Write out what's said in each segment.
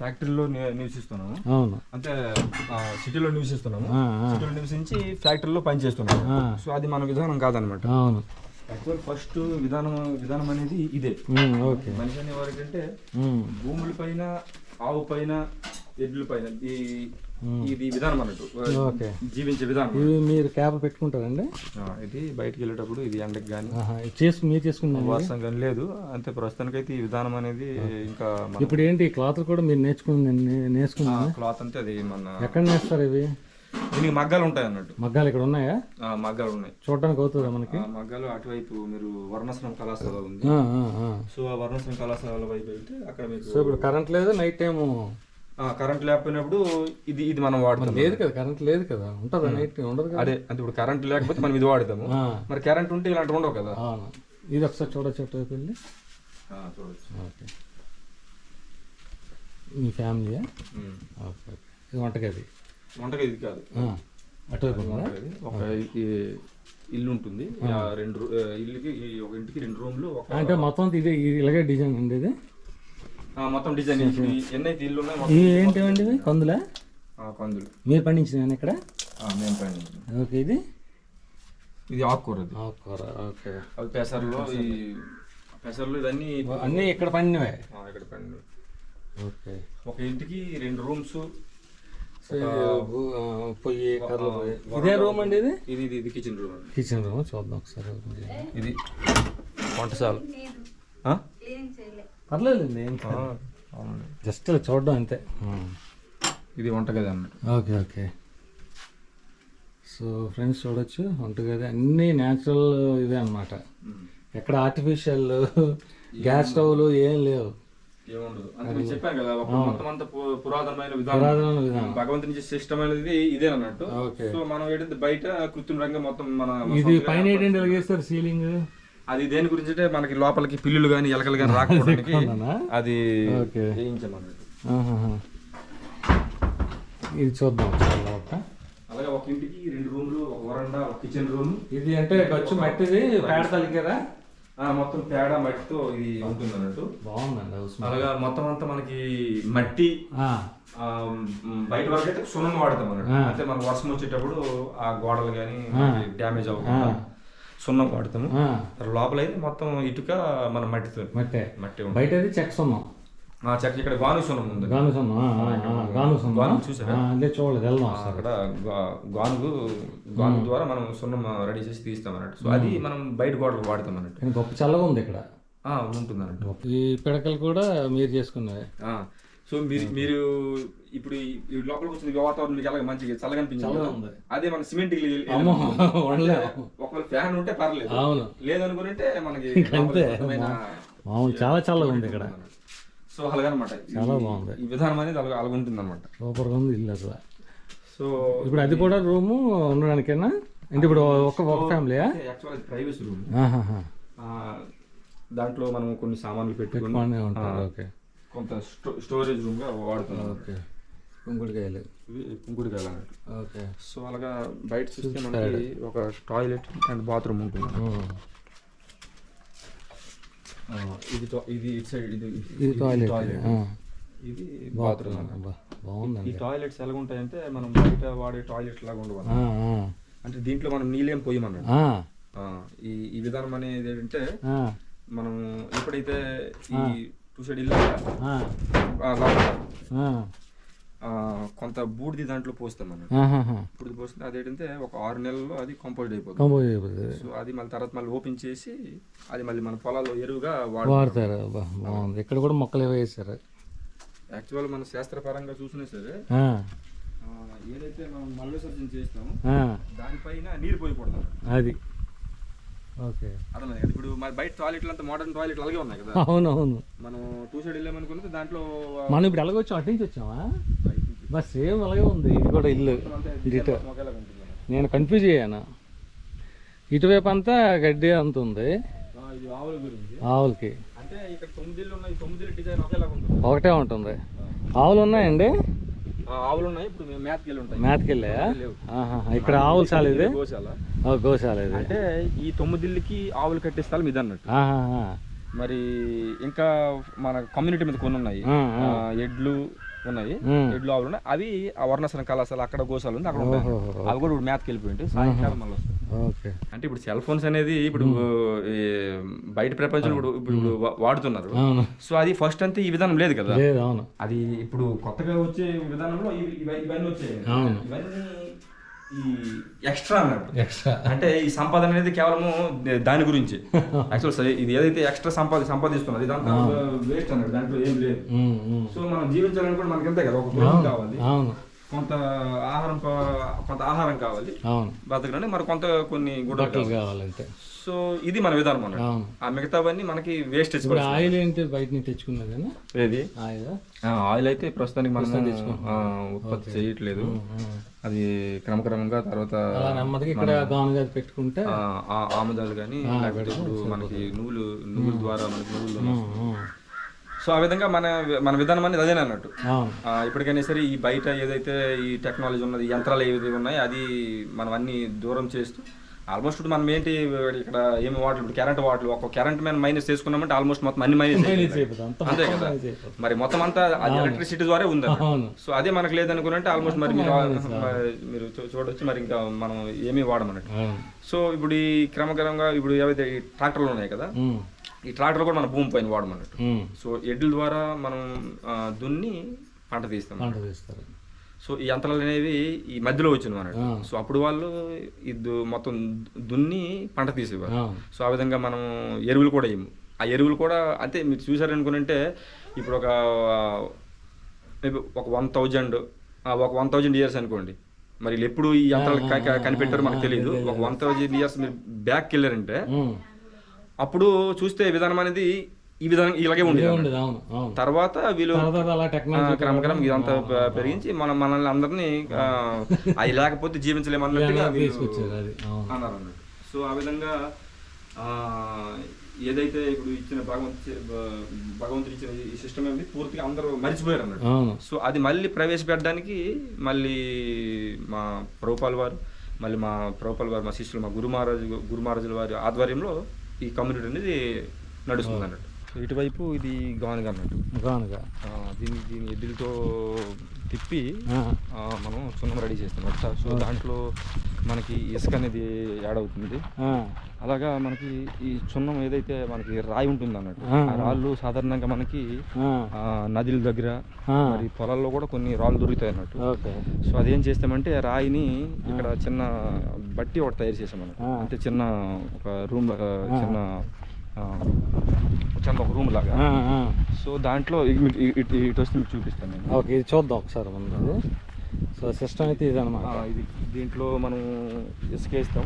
ఫ్యాక్టరీలో నివసిస్తున్నాము. అవును. అంటే సిటీలో నివసిస్తున్నాము. సిటీలో నివసించి ఫ్యాక్టరీలో పని చేస్తున్నాము సో అది మన విధానం కాదనమాట. అవును. యాక్చువల్ ఫస్ట్ విధానం విధానం అనేది ఇదే. ఓకే. మనిషి అనేవారికి అంటే ఉమ్, భూముల పైన ఆవు పైన ఎడ్ల పైన ఈ. ఇది విధానం అన్నట్టు ఓకే. జీవించే విధానం. ఇవి మీరు క్యాప్ పెట్టుకుంటారండి? ఇది బయటికి వెళ్ళేటప్పుడు ఇది ఎండకి కానీ చేసు మీరు చేసుకున్నారు వర్షం కానీ లేదు. అంతే ప్రస్తుతానికైతే ఈ విధానం అనేది ఇంకా ఇప్పుడు ఏంటి క్లాత్ కూడా మీరు నేర్చుకుని నేర్చుకున్నా క్లాత్ అంటే అది మన ఎక్కడ నేస్తారు ఇవి? దీనికి మగ్గాలు ఉంటాయి అన్నట్టు. మగ్గాలు ఇక్కడ ఉన్నాయా? మగ్గాలు ఉన్నాయి. చూడడానికి అవుతుందా మనకి? మగ్గాలు అటువైపు మీరు వర్ణశ్రమ కళాశాల ఉంది. సో ఆ వర్ణశ్రమ కళాశాల వైపు వెళ్తే అక్కడ మీకు సో ఇప్పుడు కరెంట్ లేదు నైట్ టైం కరెంట్ లేకపోయినప్పుడు ఇది ఇది మనం వాడతాం లేదు కదా కరెంట్ లేదు కదా. ఉంటుందా నైట్ ఉండదు కదా. అదే అంటే ఇప్పుడు కరెంట్ లేకపోతే మనం ఇది వాడతాము. మరి కరెంట్ ఉంటే ఇలాంటివి ఉండవు కదా. ఇది ఒకసారి చూడొచ్చు వెళ్ళి చూడొచ్చు. ఓకే. మీ ఫ్యామిలీయా. Okay okay. ఇది వంటగది. వంటగది ఇది కాదు అటువైపు ఉందా? ఒక ఇల్లు ఉంటుంది. రెండు ఇల్లుకి ఒక ఇంటికి రెండు రూమ్లు ఒక అంటే మొత్తం ఇది ఇలాగే డిజైన్ అండి ఇది మొత్తం డిజైన్ ఎన్నైతే ఇల్లు ఉన్నాయి ఏంటివండి కందులా? ఆ, కందులు. మీరు పండించిన ఇక్కడ? ఆ, మేము పైన ఓకే ఇది? ఇది ఆకుకూర ఆకుకూర ఓకే. అవి పెసర్లో ఈ పెసర్లు ఇవన్నీ అన్నీ ఇక్కడ పండినవే? ఆ, ఇక్కడ పండు ఓకే. ఒక ఇంటికి రెండు రూమ్స్ పొయ్యి. ఇదే రూమ్ అండి ఇది? ఇది ఇది ఇది కిచెన్ రూమ్ కిచెన్ రూమ్ చూద్దాం ఒకసారి. ఇది. వంటశాల. ఆ? పర్లేదండి ఏం ఆ, కాదు. అవునండి జస్ట్ చూడడం అంతే. ఇది వంటగది అన్నట్టు. Okay okay. సో ఫ్రెండ్స్ చూడొచ్చు వంటగది అన్నీ న్యాచురల్ ఇవే అన్నమాట. ఎక్కడ ఆర్టిఫిషియల్ గ్యాస్ స్టవ్లు ఏం లేవు. ఏముండదు. అంటే నేను చెప్పాను కదా మొత్తం అంతా పు- పురాతనమైన విధానం. భగవంతుని సిస్టమ్ అనేది ఇదే అన్నట్టు. సో మనం ఏంటంటే బయట కృత్రిమ రంగం మొత్తం మన ఇది పైన ఏంటంటే సీలింగ్? అది దేని గురించి అంటే మనకి లోపలికి పిల్లులు కానీ ఎలకలు కానీ రాకపోవడానికి? అది. వేయించామన్నట్టు. ఇది చూద్దాం. అలాగే ఒక ఇంటికి రెండు రూమ్లు ఒక వరండా ఒక కిచెన్ రూమ్ ఇది అంటే ఖర్చు మట్టిది పేడ తలికారా మొత్తం పేడ మట్టితో ఇది ఉంటుంది అన్నట్టు బాగుందండి అలాగా మొత్తం అంతా మనకి మట్టి బయట వరకు అయితే సున్నం వాడతాం అన్నట్టు. అంటే మనం వర్షం వచ్చేటప్పుడు ఆ గోడలు కానీ. డ్యామేజ్ అవ్వకుండా సున్నం వాడతాము. లోపల అయితే మొత్తం ఇటుక మన మట్టితో మట్టే. మట్టి ఉంటుంది. బయట అది చెక్స్ ఉన్నాం ఆ చెక్క ఇక్కడ గాను సున్నం ఉంది. గాను సున్నం గాను సున్నం. గాను చూసారా? అదే చూడలేదు వెళ్దాం అక్కడ గా- గానుగు గాను ద్వారా మనం సున్నం రెడీ చేసి తీస్తాం అన్నట్టు. సో అది మనం బయట గోడలు వాడతాం అన్నట్టు. కానీ గొప్ప చల్లగా ఉంది ఇక్కడ. ఆ, ఉంటుంది అన్నట్టు ఈ పిడకలు కూడా మీరు చేసుకున్నవే? ఆ, సో మీరు మీరు ఇప్పుడు లోపలికి వచ్చిన వాతావరణం మీకు అలాగే మంచిగా చల్లగా అనిపించింది. అదే మన సిమెంట్ ఒకవేళ ఫ్యాన్ ఉంటే పర్లేదు. అవును. లేదనుకుంటే మనకి చాలా చల్లగా ఉంది ఇక్కడ. సో అలాగనమాట. చాలా బాగుంది. ఈ విధానం అనేది అలాగ అలాగ ఉంటుంది అనమాట సూపర్గా ఉంది ఇల్లు అసలు. సో ఇప్పుడు అది కూడా రూము ఉండడానికేనా? అంటే ఇప్పుడు ఒక ఒక ఫ్యామిలీయా యాక్చువల్ ప్రైవసీ రూమ్. దాంట్లో మనం కొన్ని సామాన్లు పెట్టుకొని ఉంటారు. ఓకే. కొంత స్టో స్టోరేజ్ రూమ్గా వాడుతున్నాం. ఓకే. కుంకుడికాయలు కుంకుడుకాయలు ఓకే. సో అలాగా బయట చూస్తే మనకి ఒక టాయిలెట్ అండ్ బాత్రూమ్ ఉంటుంది. ఇది ఇది ఇటు సైడ్ ఇది ఇది టాయిలెట్. ఇది బాత్రూమ్ అబ్బా, ఈ టాయిలెట్స్ ఎలా ఉంటాయంటే మనం బయట వాడే టాయిలెట్ లాగా ఉండవు. అంటే దీంట్లో మనం నీళ్ళేం పోయమన్నాడు ఈ ఈ విధానం అనేది ఏంటంటే మనం ఎప్పుడైతే ఈ ఇల్లు లోపల. కొంత బూడిది దాంట్లో పోస్తాం మనం. ఇప్పుడు పోస్తే అదేంటంటే ఒక ఆరు నెలల్లో అది కంపోజ్ అయిపోతుంది. కంపోజ్ అయిపోతుంది. సో అది మళ్ళీ తర్వాత మళ్ళీ ఓపెన్ చేసి అది మళ్ళీ మన పొలాల్లో ఎరువుగా వాడు వాడతారు. బాగుంది. ఇక్కడ కూడా మొక్కలు వేసారు యాక్చువల్ మన శాస్త్రపరంగా చూసినా సరే ఏదైతే మనం మల్ల విసర్జన చేస్తామో దానిపైన నీరు పోయకూడదు. అది. ఓకే. అర్థమైంది కదా? ఇప్పుడు మన బయట టాయిలెట్లు అంతా మోడర్న్ టాయిలెట్లు అలాగే ఉన్నాయి కదా? అవును అవును మనం టూ సైడ్ వెళ్ళామనుకుంటే దాంట్లో మనం ఇప్పుడు ఎలాగొచ్చాం అటు నుంచి వచ్చామా? బస్ సేమ్ అలాగే ఉంది. ఇది కూడా ఇల్లు. నేను కన్ఫ్యూజ్ అయ్యాను. ఇటువైపు అంతా గడ్డి అంత ఉంది. ఆవులకి. ఒకటే ఉంటుంది. ఆవులు ఉన్నాయండి? ఆవులు ఉన్నాయి ఇప్పుడు మేతకి వెళ్ళి ఉంటాయి. మేతకి వెళ్ళాయా ఇక్కడ ఆవులు ఇది గోశాల. గోశాల ఇది అంటే ఈ తొమ్మిదిళ్ళకి ఆవులు కట్టే స్థలం ఇది అన్నట్టు. మరి ఇంకా మన కమ్యూనిటీ మీద కొన్ని ఉన్నాయి. ఎడ్లు ఉన్నాయి. ఎడ్లు ఆవులు ఉన్నాయి. అవి ఆ వర్ణాసన కళాశాల అక్కడ గోశాలు ఉంది అక్కడ ఉంటాయి. అవి కూడా మేతకి వెళ్ళిపోయింది సాయంకాలం మళ్ళీ వస్తాయి. ఓకే. అంటే ఇప్పుడు సెల్ ఫోన్స్ అనేది ఇప్పుడు బయట ప్రపంచంలో ఇప్పుడు ఇప్పుడు వాడుతున్నారు. సో అది ఫస్ట్ అంతే ఈ విధానం లేదు కదా? అవును. అది ఇప్పుడు కొత్తగా వచ్చే విధానంలో ఇవి- ఇవి- ఇవన్నీ వచ్చాయి. ఇవన్నీ ఈ ఎక్స్ట్రా అన్నట్టు ఎక్స్ట్రా. అంటే ఈ సంపాదన అనేది కేవలము దాని గురించి. యాక్చువల్ ఇది ఏదైతే ఎక్స్ట్రా సంపాద సంపాదిస్తున్నది ఇదంతా వేస్ట్ అన్నట్టు దాంట్లో ఏం లేదు. సో మనం జీవించాలని కూడా మనకి అంతే కదా ఒక కావాలి. అవును. కొంత ఆహారం కొంత ఆహారం కావాలి. బతకడానికి మరి కొంత కొన్ని గుడ్డలు కావాలి. కావాలంటే సో ఇది మన విధానం అన్నట్టు. అవును. ఆ మిగతావన్నీ మనకి ఇప్పుడు ఆయిల్ ఏంటి బయట నుంచి తెచ్చుకున్నది కానీ ఏది? ఆయిల్ అయితే ప్రస్తుతానికి మనం ఉత్పత్తి చేయట్లేదు. అది క్రమక్రమంగా తర్వాత ఇక్కడ పెట్టుకుంటే ఆముదాలు కానీ లేకపోతే ఇప్పుడు మనకి నువ్వులు నువ్వుల ద్వారా మనకి ఉమ్. సో ఆ విధంగా మన మన విధానం అనేది అదేనా అన్నట్టు. ఇప్పటికైనా సరే ఈ బయట ఏదైతే ఈ టెక్నాలజీ ఉన్నది యంత్రాలు ఏవి ఉన్నాయో అది మనం అన్ని దూరం చేస్తూ ఆల్మోస్ట్ మనం ఏంటి ఇక్కడ ఏమి వాటర్ ఇప్పుడు కరెంట్ వాటర్ ఒక కరెంట్ మ్యాన్ మైనస్ చేసుకున్నామంటే ఆల్మోస్ట్ మొత్తం అన్ని మైనస్ అంత కదా? మరి మొత్తం అంతా అది ఎలక్ట్రిసిటీ ద్వారా ఉంది సో అదే మనకు లేదనుకున్నట్టే ఆల్మోస్ట్ మరి మీరు చూడొచ్చు మరి ఇంకా మనం ఏమీ వాడమన్నట్టు. సో ఇప్పుడు ఈ క్రమక్రమంగా ఇప్పుడు ఏవైతే ట్రాక్టర్లు ఉన్నాయి కదా ఈ ట్రాక్టర్ కూడా మన భూమి పైన వాడమన్నట్టు. సో ఎడ్ల ద్వారా మనం దున్ని పంట తీస్తాం. పంట తీస్తారు. సో ఈ యంత్రాలు అనేవి ఈ మధ్యలో వచ్చింది అన్నట్టు. సో అప్పుడు వాళ్ళు ఇది మొత్తం దున్ని పంట తీసేవారు. సో ఆ విధంగా మనం ఎరువులు కూడా ఇవ్వము ఆ ఎరువులు కూడా అంతే మీరు చూసారనుకుంటే ఇప్పుడు ఒక ఒక వన్ థౌజండ్ ఒక వన్ థౌజండ్ ఇయర్స్ అనుకోండి. మరి ఎప్పుడు ఈ యంత్రాలు కనిపెట్టారో మనకు తెలియదు ఒక వన్ థౌజండ్ ఇయర్స్ మీరు బ్యాక్ వెళ్ళారంటే. అప్పుడు చూస్తే విధానం అనేది ఈ విధానం ఇలాగే ఉండేది తర్వాత వీళ్ళు క్రమక్రమం ఇదంతా పెరిగించి మన మనల్ని అందరినీ అది లేకపోతే అది అవును. అన్నారు సో ఆ విధంగా ఏదైతే ఇప్పుడు ఇచ్చిన భగవంతు భగవంతుడు ఇచ్చిన ఈ సిస్టమ్ ఏంది పూర్తిగా అందరూ మర్చిపోయారు అన్నట్టు అవును. సో అది మళ్ళీ ప్రవేశపెట్టడానికి మళ్ళీ మా ప్రభుపాల్ వారు మళ్ళీ మా ప్రభుపాల్ వారు మా శిష్యులు మా గురు మహారాజు గురు మహారాజుల వారి ఆధ్వర్యంలో ఈ కమ్యూనిటీ అనేది నడుస్తుంది అన్నట్టు. సో ఇటువైపు ఇది గానుగా అన్నట్టు. గానుగా. ఆ, దీన్ని దీని ఎద్దులతో తిప్పి మనం సున్నం రెడీ చేస్తాం సో దాంట్లో మనకి ఇసుక అనేది యాడ్ అవుతుంది. అలాగా మనకి ఈ సున్నం ఏదైతే మనకి రాయి ఉంటుంది అన్నట్టు ఆ, రాళ్ళు సాధారణంగా మనకి నదుల దగ్గర. మరి పొలాల్లో కూడా కొన్ని రాళ్ళు దొరుకుతాయి అన్నట్టు. సో అదేం చేస్తామంటే రాయిని ఇక్కడ చిన్న బట్టి ఒకటి తయారు చేసాం అన్నట్టు. అంటే చిన్న ఒక రూమ్ చిన్న చిన్న ఒక రూమ్ లాగా. సో దాంట్లో ఇటు వస్తే మీకు చూపిస్తాను నేను. ఓకే చూద్దాం ఒకసారి సో సిస్టమ్ అయితే ఇది అనమాట ఇది దీంట్లో మనం ఇసుక వేస్తాం.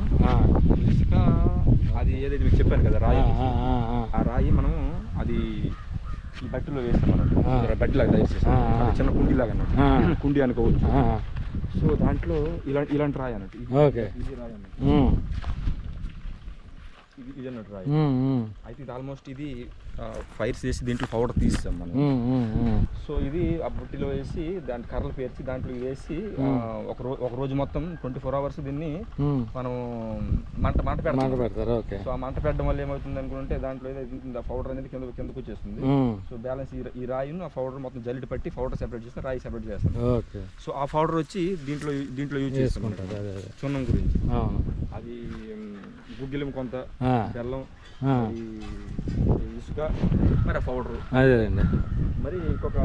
ఇసుక అది ఏదైతే మీకు చెప్పాను కదా రాయి. ఆ రాయి మనం అది ఈ బట్టిలో వేస్తాం అన్నట్టు. బట్టిలాగా తయారు చేస్తాం. చిన్న కుండీలాగా. అన్నట్టు. కుండీ అనుకోవచ్చు. సో దాంట్లో ఇలాంటి ఇలాంటి రాయి అన్నట్టు. ఇది రాయి అన్నట్టు. ఇది. అన్నట్టు రాయి అయితే ఇది ఆల్మోస్ట్ ఇది ఫైర్స్ చేసి దీంట్లో పౌడర్ తీస్తాం మనం. సో ఇది ఆ బుట్టిలో వేసి దాని కర్రలు పేర్చి దాంట్లో వేసి ఒక రోజు ఒక రోజు మొత్తం ట్వంటీ ఫోర్ అవర్స్ దీన్ని మనం మంట మంట మాట పెడతాం. పెడతారు ఓకే. సో ఆ మంట పెట్టడం వల్ల ఏమవుతుంది అనుకుంటే దాంట్లో ఏదైతే పౌడర్ అనేది కింద కిందకు వచ్చేస్తుంది. సో బ్యాలెన్స్ ఈ రాయిను ఆ పౌడర్ మొత్తం జల్లిడి పట్టి పౌడర్ సెపరేట్ చేస్తే రాయి సెపరేట్ చేస్తాం. ఓకే. సో ఆ పౌడర్ వచ్చి దీంట్లో దీంట్లో యూజ్ చేసుకుంటారు సున్నం గురించి. అది గుగ్గిలం కొంత ఆ, బెల్లం ఇసుక మరి పౌడర్. అదేనండి మరి ఇంకొక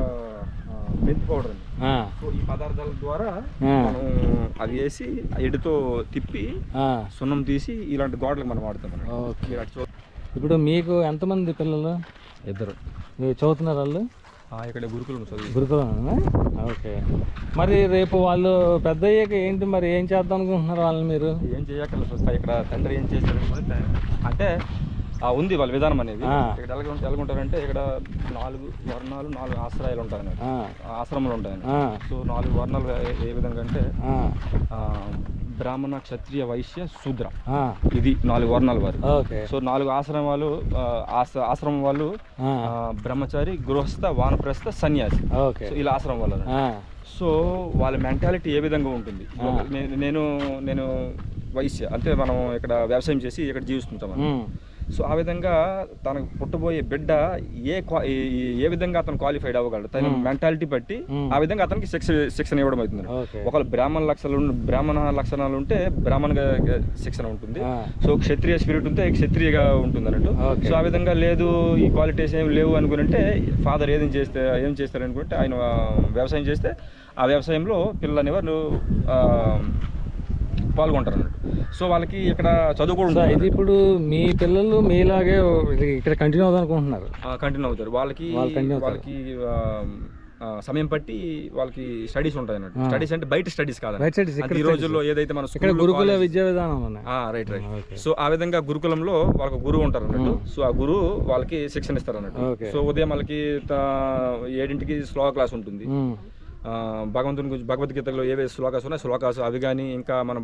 మెంతి పౌడర్ అండి. సో ఈ పదార్థాల ద్వారా అది వేసి ఆ ఎడ్డుతో తిప్పి ఆ. సున్నం తీసి ఇలాంటి గోడలకు మనం వాడతాం. ఓకే. మీరు అటు చూ- ఇప్పుడు మీకు ఎంతమంది పిల్లలు? ఇద్దరు. మీరు చదువుతున్నారు వాళ్ళు? ఇక్కడ గురుకులం గురుకులమేనా ఓకే. మరి రేపు వాళ్ళు పెద్ద అయ్యాక ఏంటి మరి? ఏం చేద్దాం అనుకుంటున్నారు వాళ్ళని మీరు? ఏం చేయక్కర్లేదు వస్తాయి ఇక్కడ తండ్రి ఏం చేస్తారు అంటే ఆ, ఉంది వాళ్ళ విధానం అనేది. ఇక్కడ ఎలాగ ఉంటా- ఎలాగ ఉంటారంటే ఇక్కడ నాలుగు వర్ణాలు నాలుగు ఆశ్రయాలు ఉంటాయి ఆశ్రమాలు ఉంటాయి సో నాలుగు వర్ణాలు ఏ- విధంగా అంటే బ్రాహ్మణ క్షత్రియ వైశ్య శూద్ర. ఇది నాలుగు వర్ణాల వారు. సో నాలుగు ఆశ్రమాలు ఆశ్రమం వాళ్ళు బ్రహ్మచారి గృహస్థ వానప్రస్థ సన్యాసి. ఇలా ఆశ్రమం వాళ్ళు సో వాళ్ళ మెంటాలిటీ ఏ విధంగా ఉంటుంది? నేను నేను వైశ్య. అంటే మనం ఇక్కడ వ్యవసాయం చేసి ఇక్కడ జీవిస్తుంటాం సో ఆ విధంగా తనకు పుట్టబోయే బిడ్డ ఏ ఏ- విధంగా అతను క్వాలిఫైడ్ అవ్వగలడు తన మెంటాలిటీ బట్టి. ఆ విధంగా అతనికి శిక్ష శిక్షణ ఇవ్వడం అవుతుంది ఓకే ఒకవేళ బ్రాహ్మణ లక్షణాలు బ్రాహ్మణ లక్షణాలు ఉంటే బ్రాహ్మణ శిక్షణ ఉంటుంది. సో క్షత్రియ స్పిరిట్ ఉంటే క్షత్రియగా ఉంటుంది అన్నట్టు. సో ఆ విధంగా లేదు ఈ క్వాలిటీస్ ఏం లేవు అనుకుంటే ఫాదర్ ఏం చేస్తే ఏం చేస్తారు అనుకుంటే ఆయన వ్యవసాయం చేస్తే ఆ వ్యవసాయంలో పిల్లలు అనేవారు పాల్గొంటారు అన్నట్టు సో వాళ్ళకి ఇక్కడ చదువు కూడా ఇది ఇప్పుడు మీ పిల్లలు మీలాగే ఇక్కడ కంటిన్యూ అవుదాం అనుకుంటున్నారు. కంటిన్యూ అవుతారు. వాళ్ళకి. వాళ్ళకి సమయం పట్టి వాళ్ళకి స్టడీస్ ఉంటాయి అన్నట్టు. స్టడీస్ అంటే బయట స్టడీస్ కాదు ఈ రోజుల్లో ఏదైతే మన గురుకుల విద్యా విధానం రైట్ రైట్. సో ఆ విధంగా గురుకులంలో వాళ్ళకి గురువు ఉంటారు అన్నట్టు సో ఆ గురువు వాళ్ళకి శిక్షణ ఇస్తారు అన్నట్టు. సో ఉదయం వాళ్ళకి ఏడింటికి శ్లోక క్లాస్ ఉంటుంది. భగవంతుని గురించి భగవద్గీతలో ఏవే శ్లోకాస్ ఉన్నాయి శ్లోకాసు అవి కానీ ఇంకా మన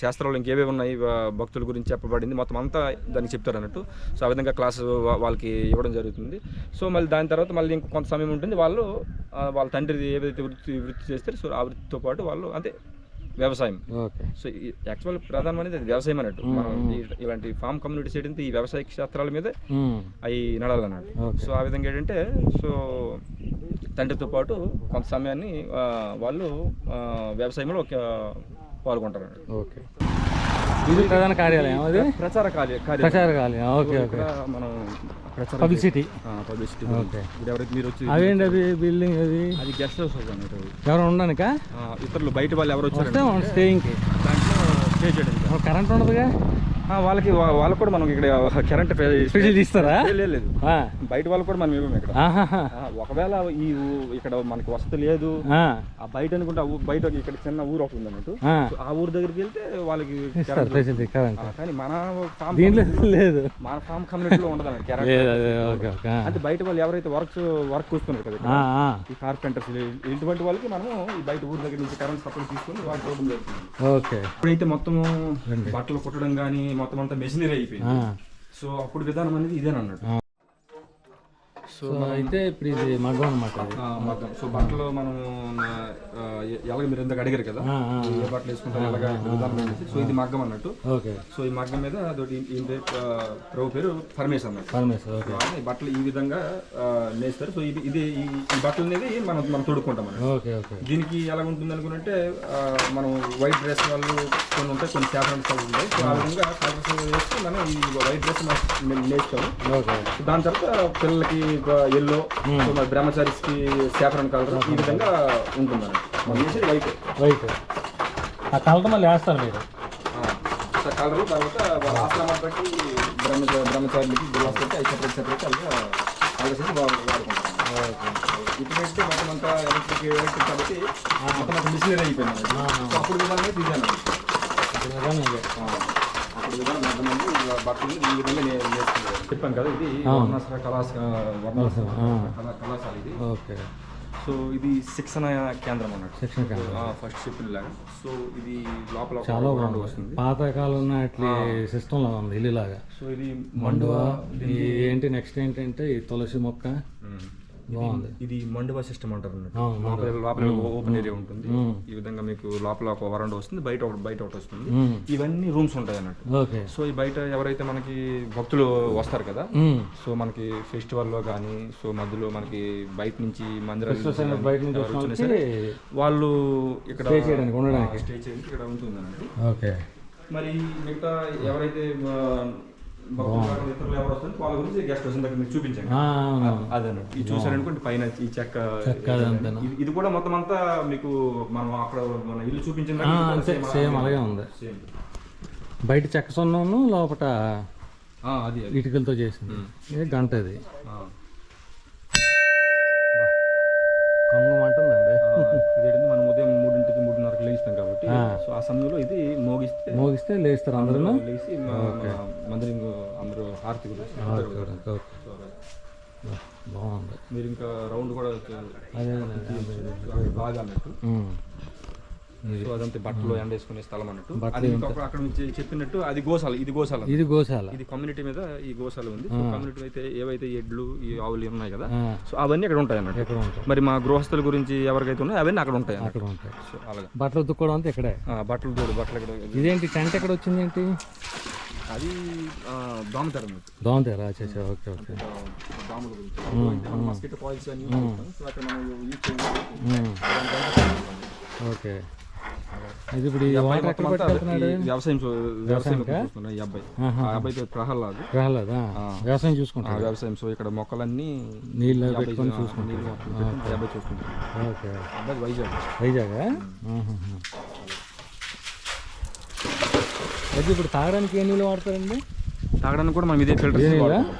శాస్త్రాలు ఇంకేవే ఉన్నాయి భక్తుల గురించి చెప్పబడింది మొత్తం అంతా దానికి చెప్తారు అన్నట్టు. సో ఆ విధంగా క్లాస్ వాళ్ళకి ఇవ్వడం జరుగుతుంది. సో మళ్ళీ దాని తర్వాత మళ్ళీ ఇంకొంత కొంత సమయం ఉంటుంది. వాళ్ళు వాళ్ళ తండ్రి ఏదైతే వృత్తి వృత్తి చేస్తారు సో ఆ వృత్తితో పాటు వాళ్ళు అదే వ్యవసాయం సో యాక్చువల్ ప్రధానం అనేది అది వ్యవసాయం అన్నట్టు మనం ఇలాంటి ఫామ్ కమ్యూనిటీ సైడ్ అంతా ఈ వ్యవసాయ క్షేత్రాల మీద. అవి నడాలన్నట్టు. సో ఆ విధంగా ఏంటంటే సో తండ్రితో పాటు కొంత సమయాన్ని వాళ్ళు వ్యవసాయంలో ఒక పాల్గొంటారు. ఓకే ఇది ప్రధాన కార్యాలయం అది? ప్రచార కార్య కార్య ప్రచార కార్యాలయం. Okay okay. మనం పబ్లిసిటీ పబ్లిసిటీ ఓకే. ఎవరైతే మీరు వచ్చి అదేంటి అది బిల్డింగ్ అది? అది గెస్ట్ హౌస్ అన్నట్టు ఎవరు ఉండడానికా? ఇతరులు బయట వాళ్ళు ఎవరు వచ్చారు స్టేయింగ్కి దాంట్లో స్టే చేయడానికి. కరెంట్ ఉండదుగా? వాళ్ళకి వాళ్ళకి కూడా మనం ఇక్కడ కరెంట్ స్పెషల్ తీస్తారా లేదు. బయట వాళ్ళకి కూడా మనం ఇవ్వము ఇక్కడ. ఒకవేళ ఈ ఇక్కడ మనకి వసతి లేదు ఆ. బయట అనుకుంటే బయట ఇక్కడ చిన్న ఊరు ఒకటి ఉంది అన్నట్టు ఆ. ఊరు దగ్గరికి వెళ్తే వాళ్ళకి ఇస్తారు కానీ మన ఫామ్ లేదు. మన ఫామ్ కమ్యూనిటీలో ఉండదు. అంటే బయట వాళ్ళు ఎవరైతే వర్క్ వర్క్ వస్తున్నారు కదా. ఈ కార్పెంటర్స్ ఇటువంటి వాళ్ళకి మనము ఈ బయట ఊరు దగ్గర నుంచి కరెంట్ సప్లై తీసుకొని వాళ్ళు ఓకే. ఇప్పుడైతే మొత్తం బట్టలు కుట్టడం కానీ మొత్తం అంతా మెషినరీ అయిపోయింది. సో అప్పుడు విధానం అనేది ఇదేనన్నట్టు. సో అయితే ఇప్పుడు ఇది మగ్గం అనమాట మొత్తం సో బట్టలు మనం ఎలాగ మీరు ఇందాక అడిగారు కదా ఏ బట్టలు వేసుకుంటారు ఎలాగ విధానం సో ఇది మగ్గం అన్నట్టు. ఓకే. సో ఈ మగ్గం మీద అదొకటి ప్రభు పేరు పరమేశ్వర్ అన్నట్టు. పరమేశ్వర్ ఓకే. బట్టలు ఈ విధంగా నేస్తారు. సో ఇది ఇది ఈ బట్టలు అనేది మనం మనం అన్నట్టు. Okay okay. దీనికి ఎలా ఉంటుంది అనుకుంటే మనం వైట్ డ్రెస్ వాళ్ళు కొన్ని ఉంటాయి కొన్ని శాఫరన్ కలర్ ఉంటాయి. సో ఆ విధంగా వేసి మనం ఈ వైట్ డ్రెస్ నేస్తాము ఓకే. దాని తర్వాత పిల్లలకి ఎల్లో సో మరి బ్రహ్మచారిస్కి శాఫరన్ కలర్ ఈ విధంగా ఉంటుంది మనం చేసేది వైట్ రైట్ ఆ కలర్ మళ్ళీ వేస్తారు మీరు? కలర్ తర్వాత వాళ్ళ ఆశ్రమాన్ని బట్టి బ్రహ్మచారి బ్రహ్మచారులకి గులాస్ పెట్టి అవి సెపరేట్ సెపరేట్ అలాగా వాడుకుంటాం ఇటువంటి మొత్తం అంతా ఎలక్ట్రిక్ ఎలక్ట్రిక్ కాబట్టి మొత్తం అంతా మిషనరీ అయిపోయింది. అప్పుడు అయితే విధానం ఎంతమంది ఇలా బట్టలు ఈ విధంగా నే- నేర్చుకున్నారు చెప్పాను కదా ఇది. వర్ణాశ్ర కళాశ వర్ణాశ్ర. కళా- కళాశాల ఇది. ఓకే. సో ఇది శిక్షణ కేంద్రం అన్నట్టు. శిక్షణ కేంద్రం. ఫస్ట్ చెప్పిన లాగా. సో ఇది లోపల చాలా బాగుంది. వస్తుంది. పాతకాలం నాటి సిస్టమ్ లాగా ఉంది ఇల్లు లాగా. సో ఇది మండువ ఏంటి నెక్స్ట్ ఏంటంటే ఈ తులసి మొక్క. ఇది మండువా సిస్టమ్ అంటారు లోపల లోపల ఓపెన్ ఏరియా ఉంటుంది. ఈ విధంగా మీకు లోపల ఒక వరండా వస్తుంది బయట ఒకటి బయట ఒకటి వస్తుంది. ఇవన్నీ రూమ్స్ ఉంటాయి అన్నట్టు. ఓకే. సో ఈ బయట ఎవరైతే మనకి భక్తులు వస్తారు కదా. సో మనకి ఫెస్టివల్లో కానీ సో మధ్యలో మనకి బయట నుంచి మందిరాలు బయట నుంచి వాళ్ళు ఇక్కడ Stay చేయడానికి, ఉండడానికి. స్టే చేయడానికి ఇక్కడ ఉంటుంది అన్నట్టు ఓకే. మరి మిగతా ఎవరైతే వాళ్ళ గురించి గెస్ట్ హౌస్ దగ్గర మీకు చూపించాను ఆ, అవును. అదే అన్నట్టు. ఇది పైన ఈ చెక్క? ఇది- కూడా మొత్తం అంతా మీకు మనం అక్కడ మన ఇల్లు చూపించిన సేమ్ అలాగే ఉంది. బయట చెక్క సున్నము లోపల అది అది. ఇటుకలతో చేసింది. గంట ఇది సమయంలో ఇది మోగిస్తే మోగిస్తే లేస్తారు అందరూ? లేచి మందిరం అందరూ హారతి కూడా. బాగుంది. మీరు ఇంకా రౌండ్ కూడా బాగా అన్నట్టు. సో అదంతా బట్టలు ఎండేసుకునే స్థలం అన్నట్టు. అది అక్కడ నుంచి చెప్పినట్టు అది గోశాల ఇది గోశాల. ఇది గోశాల. ఇది కమ్యూనిటీ మీద ఈ గోశాల ఉంది. సో కమ్యూనిటీ అయితే ఏవైతే ఎడ్లు ఈ ఆవులు ఉన్నాయి కదా సో అవన్నీ అక్కడ ఉంటాయి అన్నట్టు. మరి మా గృహస్థుల గురించి ఎవరికైతే ఉన్నాయో అవన్నీ అక్కడ ఉంటాయి అక్కడ ఉంటాయి. సో అలాగా. బట్టలు ఉతుక్కోవడం అంతా ఇక్కడే? బట్టలు చూడు బట్టలు ఇక్కడ ఇదేంటి టెంట్ ఎక్కడ వచ్చింది ఏంటి? అది దోమతెర దోమతేరా ఓకే ఓకే. దోమల గురించి. మస్కిటో కాయిల్స్ అని. సో అక్కడ మనం యూజ్ చేయాలి ఓకే. ఇది ఇప్పుడు వ్యవసాయం వ్యవసాయం చూస్తున్నాడు ఈ అబ్బాయి. అబ్బాయి పేరు ప్రహ్లాద్. రాలేదా వ్యవసాయం చూసుకుంటా వ్యవసాయం సో ఇక్కడ మొక్కలన్నీ నీళ్ళు పెట్టుకొని ఆ, చూసుకుంటా నీళ్ళు మొక్కలు పెట్టుకొని ఈ అబ్బాయి చూసుకుంటాడు ఓకే. అబ్బాయి వైజాగ్. వైజాగా? అయితే ఇప్పుడు తాగడానికి ఏ నీళ్ళు వాడతారండి? తాగడానికి కూడా మనం ఇదే ఫిల్టర్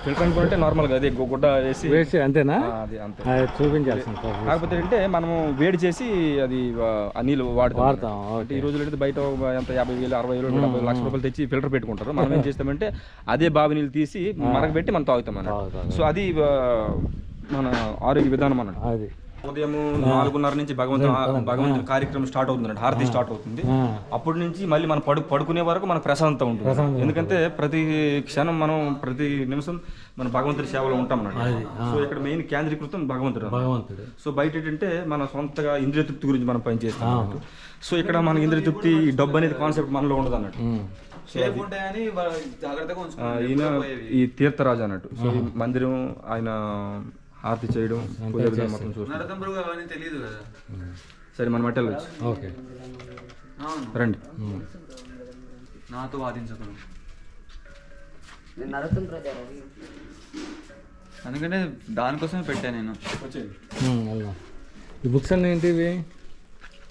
ఫిల్టర్ అనుకుంటే నార్మల్గా అదే గుడ్డ వేసి వేసి అంతేనా? అది అంతే. చూపించాల్సింది. కాకపోతే ఏంటంటే మనము వేడి చేసి అది ఆ, నీళ్ళు వాడతాం. వాడతాం అంటే ఈ రోజులు అయితే బయట ఎంత యాభై వేలు అరవై వేలు డెబ్బై లక్షల రూపాయలు తెచ్చి ఫిల్టర్ పెట్టుకుంటారు. మనం ఏం చేస్తామంటే అదే బావి నీళ్ళు తీసి మరగబెట్టి మనం తాగుతాం అన్నట్టు. తాగుతాం. సో అది. మన ఆరోగ్య విధానం అన్నట్టు. అది. ఉదయం నాలుగున్నర నుంచి భగవంతుని భగవంతుని కార్యక్రమం స్టార్ట్ అవుతుంది హారతి స్టార్ట్ అవుతుంది. అప్పటి నుంచి మళ్ళీ మనం పడు పడుకునే వరకు మనకు ప్రశాంతత ఉంటుంది. ఎందుకంటే ప్రతి క్షణం మనం ప్రతి నిమిషం మన భగవంతుడి సేవలో ఉంటాం అన్నట్టు సో ఇక్కడ మెయిన్ కేంద్రీకృతం భగవంతుడు. అన్నమాట. భగవంతుడు. సో బయట ఏంటంటే మన సొంతగా ఇంద్రియ తృప్తి గురించి మనం పనిచేస్తాం అన్నట్టు. సో ఇక్కడ మన ఇంద్రియ తృప్తి డబ్బు అనేది కాన్సెప్ట్ మనలో ఉండదు అన్నట్టు. ఈయన ఈ తీర్థరాజు అన్నట్టు. సో ఈ మందిరం ఆయన హారతి చేయడం పూజ విధానం మొత్తం చూస్తాం. నరతంబరు అవన్నీ తెలియదు కదా. సరే మనం వెళ్ళొచ్చు ఓకే. అవును. రండి. నాతో వాదించకను అందుకనే దానికోసమే పెట్టాను నేను. ఉమ్, వెళ్దాం. ఈ బుక్స్ అన్నీ ఏంటి ఇవి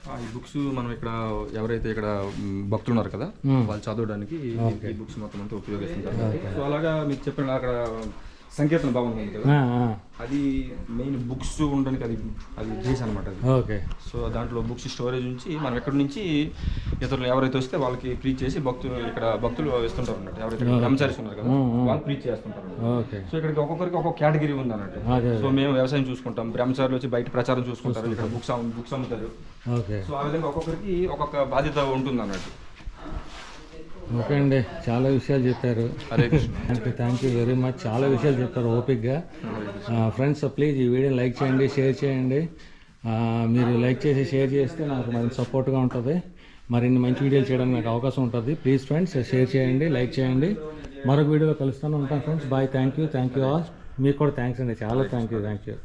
ఆ, ఈ బుక్స్ మనం ఇక్కడ ఎవరైతే ఇక్కడ మ్, భక్తులు ఉన్నారు కదా. వాళ్ళు చదవడానికి ఈ- ఈ బుక్స్ మొత్తం అంతా ఉపయోగిస్తుంటారు. సో అలాగా మీకు చెప్పిన అక్కడ సంకీర్తన కదా ఆ, అది మెయిన్ బుక్స్ ఉండడానికి అది అది బేస్ అనమాట ఓకే. సో దాంట్లో బుక్స్ స్టోరేజ్ నుంచి మనం ఎక్కడి నుంచి ఇతరులు ఎవరైతే వస్తే వాళ్ళకి ప్రీచ్ చేసి భక్తులు ఇక్కడ భక్తులు ఇస్తుంటారు అన్నట్టు ఎవరైతే బ్రహ్మచారీస్ ఉన్నారు కదా వాళ్ళు ప్రీచ్ చేస్తుంటారు సో ఇక్కడికి ఒక్కొక్కరికి ఒక్కొక్క కేటగిరీ ఉంది అన్నట్టు సో మేము వ్యవసాయం చూసుకుంటాం బ్రహ్మచారులు వచ్చి బయట ప్రచారం చూసుకుంటారు ఇక్కడ బుక్స్ బుక్స్ అమ్ముతారు. సో ఆ విధంగా ఒక్కొక్కరికి ఒక్కొక్క బాధ్యత ఉంటుంది అన్నట్టు ఓకే అండి చాలా విషయాలు చెప్పారు. థ్యాంక్ యూ వెరీ మచ్ చాలా విషయాలు చెప్పారు ఓపిక్గా ఫ్రెండ్స్ ప్లీజ్ ఈ వీడియోని లైక్ చేయండి షేర్ చేయండి. మీరు లైక్ చేసి షేర్ చేస్తే నాకు మంచి సపోర్ట్గా ఉంటుంది. మరిన్ని మంచి వీడియోలు చేయడానికి నాకు అవకాశం ఉంటుంది. ప్లీజ్ ఫ్రెండ్స్ షేర్ చేయండి లైక్ చేయండి. మరొక వీడియోలో కలుస్తాను ఉంటాను friends bye thank you thank you all మీకు కూడా థ్యాంక్స్ అండి. చాలా థ్యాంక్ యూ థ్యాంక్ యూ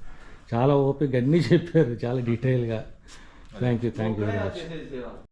చాలా ఓపిక్గా అన్నీ చెప్పారు చాలా డీటెయిల్గా thank you thank you very much